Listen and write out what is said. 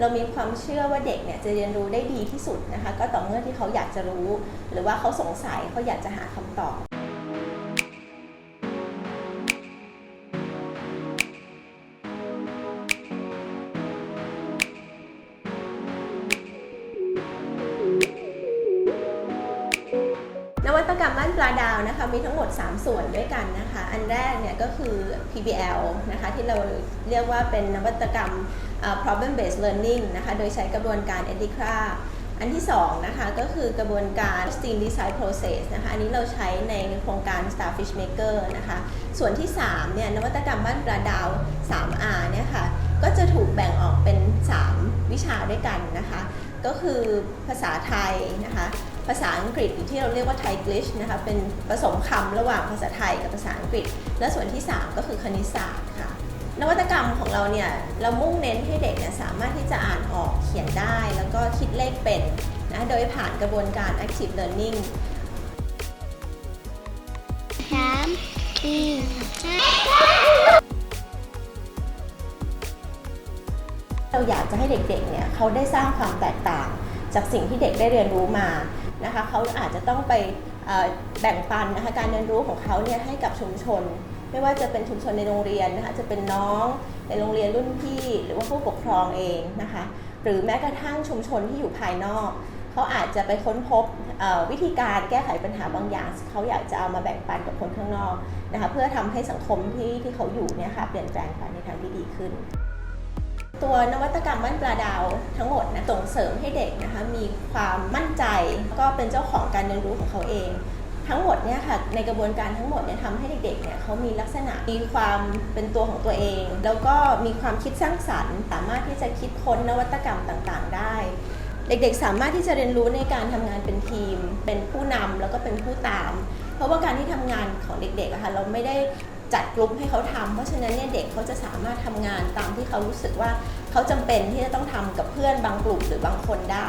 เรามีความเชื่อว่าเด็กเนี่ยจะเรียนรู้ได้ดีที่สุดนะคะ ก็ต่อเมื่อที่เขาอยากจะรู้ หรือว่าเขาสงสัยเขาอยากจะหาคำตอบ วัตกรรมบ้านปลาดาวนะคะมีทั้งหมด 3 ส่วนด้วยกันนะคะ อันแรกเนี่ยก็คือ PBL นะคะที่เราเรียกว่าเป็นนวัตกรรม problem based learning นะคะโดยใช้กระบวนการ EDICRA อันที่2นะคะก็คือกระบวนการ STEAM Design Process นะคะอันนี้เราใช้ในโครงการ Starfish Maker นะคะส่วนที่3เนี่ยนวัตกรรมบ้านปลาดาว 3R เนี่ยค่ะก็จะถูกแบ่งออกเป็น 3 วิชาด้วยกันนะคะ ก็คือภาษาไทยนะคะภาษาอังกฤษหรือที่เราเรียกว่าไทยกลิชนะคะเป็นผสมคำระหว่างภาษาไทยกับภาษาอังกฤษ และส่วนที่ 3 ก็คือคณิตศาสตร์ค่ะนวัตกรรมของเราเนี่ยเรามุ่งเน้นให้เด็กเนี่ยสามารถที่จะอ่านออกเขียนได้ แล้วก็คิดเลขเป็นนะโดยผ่านกระบวนการ active learning 3 2 เราอยากจะให้เด็กๆเนี่ยเขาได้สร้างความแตกต่าง จากสิ่งที่เด็กได้เรียนรู้มานะคะเขาอาจจะต้องไปแบ่งปันนะคะการเรียนรู้ของเขาเนี่ยให้กับชุมชน ไม่ว่าจะเป็นชุมชนในโรงเรียนนะคะจะเป็นน้องในโรงเรียนรุ่นพี่ หรือว่าผู้ปกครองเองนะคะหรือแม้กระทั่งชุมชนที่อยู่ภายนอกเขาอาจจะไปค้นพบวิธีการแก้ไขปัญหาบางอย่างเขาอยากจะเอามาแบ่งปันกับคนข้างนอกนะคะเพื่อทำให้สังคมที่ที่เขาอยู่เนี่ยค่ะเปลี่ยนแปลงไปในทางที่ดีขึ้น ตัวนวัตกรรมบ้านปลาดาวทั้งหมดนะส่งเสริมให้เด็กนะคะมีความมั่นใจก็เป็นเจ้าของการเรียนรู้ของเขาเอง ทั้งหมดเนี่ยค่ะในกระบวนการทั้งหมดเนี่ยทำให้เด็กๆเนี่ยเขามีลักษณะมีความเป็นตัวของตัวเอง แล้วก็มีความคิดสร้างสรรค์ สามารถที่จะคิดค้นนวัตกรรมต่างๆ ได้ เด็กๆ สามารถที่จะเรียนรู้ในการทำงานเป็นทีม เป็นผู้นำแล้วก็เป็นผู้ตาม เพราะว่าการที่ทำงานของเด็กๆอะค่ะเราไม่ได้ จัดกลุ่มให้เขาทำเพราะฉะนั้นเนี่ยเด็กเขาจะสามารถทำงานตามที่เขารู้สึกว่าเขาจำเป็นที่จะต้องทำกับเพื่อนบางกลุ่มหรือบางคนได้